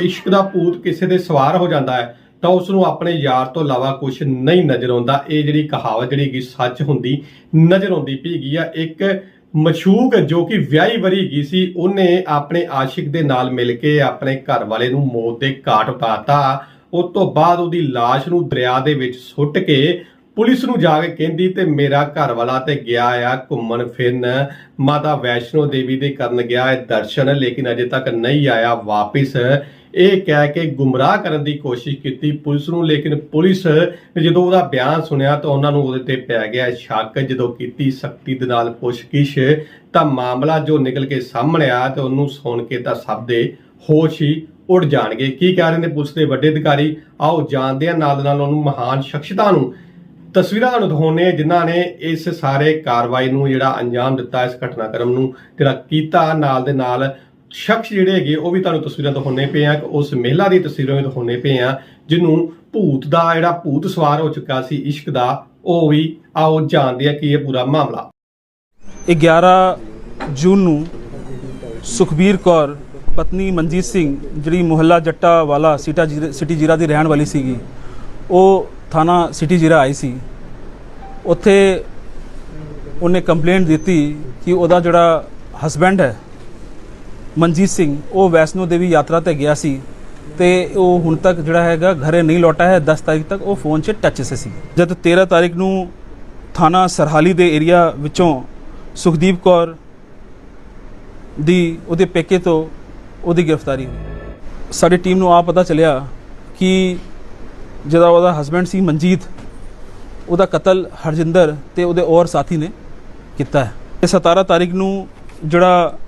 ਇਸ਼ਕ ਦਾ ਭੂਤ ਕਿਸੇ ਦੇ ਸਵਾਰ ਹੋ ਜਾਂਦਾ ਹੈ, ਤਾਂ ਉਸ ਨੂੰ ਆਪਣੇ ਯਾਰ ਤੋਂ ਇਲਾਵਾ ਕੁਝ ਨਹੀਂ ਨਜ਼ਰ ਆਉਂਦਾ। ਇਹ ਜਿਹੜੀ ਕਹਾਵਤ, ਜਿਹੜੀ ਕਿ ਸੱਚ ਹੁੰਦੀ, ਨਜ਼ਰ ਆਉਂਦੀ ਪਈ ਆ। ਇੱਕ ਮਸ਼ੂਕ ਜੋ ਕਿ ਵਿਆਹੀ ਵਰੀ ਗਈ ਸੀ, ਉਹਨੇ ਆਪਣੇ ਆਸ਼ਿਕ ਦੇ ਨਾਲ ਮਿਲ ਕੇ ਆਪਣੇ ਘਰ ਵਾਲੇ ਨੂੰ ਮੌਤ ਦੇ ਘਾਟ ਉਤਾਰਤਾ। ਉਸ ਤੋਂ ਬਾਅਦ ਉਹਦੀ ਲਾਸ਼ ਨੂੰ ਦਰਿਆ ਦੇ ਵਿੱਚ ਸੁੱਟ ਕੇ ਪੁਲਿਸ ਨੂੰ ਜਾ ਕੇ ਕਹਿੰਦੀ, ਤੇ ਮੇਰਾ ਘਰ ਵਾਲਾ ਤੇ ਗਿਆ ਆ ਘੁੰਮਣ ਫਿਰਨ। ਮਾਤਾ ਵੈਸ਼ਨੋ ਦੇਵੀ ਦੇ ਕਰਨ ਗਿਆ ਹੈ ਦਰਸ਼ਨ, ਲੇਕਿਨ ਅਜੇ ਤੱਕ ਨਹੀਂ ਆਇਆ ਵਾਪਿਸ। ਇਹ ਕਹਿ ਕੇ ਗੁੰਮਰਾਹ ਕਰਨ ਦੀ ਕੋਸ਼ਿਸ਼ ਕੀਤੀ ਪੁਲਿਸ ਨੂੰ, ਲੇਕਿਨ ਪੁਲਿਸ ਨੇ ਜਦੋਂ ਉਹਦਾ ਬਿਆਨ ਸੁਣਿਆ ਤਾਂ ਉਹਨਾਂ ਨੂੰ ਉਹਦੇ ਤੇ ਪੈ ਗਿਆ ਸ਼ੱਕ। ਜਦੋਂ ਕੀਤੀ ਸਖਤੀ ਦੇ ਨਾਲ ਪੁੱਛਗਿੱਛ, ਤਾਂ ਮਾਮਲਾ ਜੋ ਨਿਕਲ ਕੇ ਸਾਹਮਣੇ ਆਇਆ ਤੇ ਉਹਨੂੰ ਸੁਣ ਕੇ ਤਾਂ ਸਭ ਦੇ ਹੋਸ਼ ਹੀ ਉੱਡ ਜਾਣਗੇ। ਕੀ ਕਹਿ ਰਹੇ ਨੇ ਪੁਲਿਸ ਦੇ ਵੱਡੇ ਅਧਿਕਾਰੀ? ਆਓ ਜਾਣਦੇ ਆ ਨਾਲ ਦੇ ਨਾਲ ਉਹਨੂੰ ਮਹਾਨ ਸ਼ਖਸੀਅਤਾਂ ਨੂੰ। ਤਸਵੀਰਾਂ ਤੁਹਾਨੂੰ ਦਿਖਾਉਂਦੇ ਹਾਂ ਜਿਨ੍ਹਾਂ ਨੇ ਇਸ ਸਾਰੇ ਕਾਰਵਾਈ ਨੂੰ ਜਿਹੜਾ ਅੰਜਾਮ ਦਿੱਤਾ ਇਸ ਘਟਨਾਕ੍ਰਮ ਨੂੰ, ਜਿਹੜਾ ਕੀਤਾ ਨਾਲ ਦੇ ਨਾਲ ਸ਼ਖਸ ਜਿਹੜੇ ਹੈਗੇ, ਉਹ ਵੀ ਤੁਹਾਨੂੰ ਤਸਵੀਰਾਂ ਦਿਖਾਉਂਦੇ ਪਏ ਆ। ਉਸ ਮਹਿਲਾ ਦੀ ਤਸਵੀਰਾਂ ਵੀ ਦਿਖਾਉਂਦੇ ਪਏ ਆ, ਜਿਹਨੂੰ ਭੂਤ ਦਾ ਜਿਹੜਾ ਭੂਤ ਸਵਾਰ ਹੋ ਚੁੱਕਾ ਸੀ, ਇਸ਼ਕ ਦਾ, ਉਹ ਵੀ ਆਓ ਜਾਣਦੇ ਆ ਕੀ ਇਹ ਪੂਰਾ ਮਾਮਲਾ। 11 ਜੂਨ ਨੂੰ ਸੁਖਬੀਰ ਕੌਰ, ਪਤਨੀ ਮਨਜੀਤ ਸਿੰਘ, ਜਿਹੜੀ ਮੁਹੱਲਾ ਜੱਟਾ ਵਾਲਾ ਸਿਟਾ ਜੀਰਾ- ਸਿਟੀ ਜੀਰਾ ਦੀ ਰਹਿਣ ਵਾਲੀ ਸੀਗੀ, ਉਹ ਥਾਣਾ ਸਿਟੀ ਜੀਰਾ ਆਈ ਸੀ। ਉੱਥੇ ਉਹਨੇ ਕੰਪਲੇਂਟ ਦਿੱਤੀ ਕਿ ਉਹਦਾ ਜਿਹੜਾ ਹਸਬੈਂਡ ਹੈ ਮਨਜੀਤ ਸਿੰਘ, ਉਹ ਵੈਸ਼ਨੋ ਦੇਵੀ ਯਾਤਰਾ ਤੇ ਗਿਆ ਸੀ ਤੇ ਉਹ ਹੁਣ ਤੱਕ ਜਿਹੜਾ ਹੈਗਾ ਘਰੇ ਨਹੀਂ ਲੌਟਾ ਹੈ 10 ਤਾਰੀਖ ਤੱਕ ਉਹ ਫੋਨ 'ਚ ਟੱਚ 'ਚ ਸੀ। ਜਦ 13 ਤਾਰੀਖ ਨੂੰ ਥਾਣਾ ਸਰਹਾਲੀ ਦੇ ਏਰੀਆ ਵਿੱਚੋਂ ਸੁਖਦੀਪ ਕੌਰ ਦੀ ਉਹਦੇ ਪੇਕੇ ਤੋਂ ਉਹਦੀ ਗ੍ਰਿਫਤਾਰੀ ਹੋਈ। ਸਾਡੀ ਟੀਮ ਨੂੰ ਆ ਪਤਾ ਚੱਲਿਆ ਕਿ ਜਿਹੜਾ ਉਹਦਾ ਹਸਬੈਂਡ ਸੀ ਮਨਜੀਤ, ਉਹਦਾ ਕਤਲ ਹਰਜਿੰਦਰ ਤੇ ਉਹਦੇ ਹੋਰ ਸਾਥੀ ਨੇ ਕੀਤਾ ਹੈ। ਤੇ 17 ਤਾਰੀਖ ਨੂੰ ਜਿਹੜਾ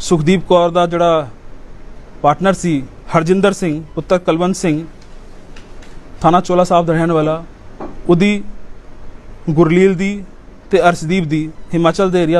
ਸੁਖਦੀਪ ਕੌਰ ਦਾ ਜਿਹੜਾ ਪਾਰਟਨਰ ਸੀ, ਹਰਜਿੰਦਰ ਸਿੰਘ, ਪੁੱਤਰ ਕਲਵੰਤ ਸਿੰਘ, ਥਾਣਾ ਚੋਲਾ ਸਾਹਿਬ ਦਾ ਰਹਿਣ ਵਾਲਾ, ਉਹਦੀ ਗੁਰਲੀਲ ਦੀ ਤੇ ਅਰਸ਼ਦੀਪ ਦੀ ਹਿਮਾਚਲ ਦੇ ਏਰੀਆ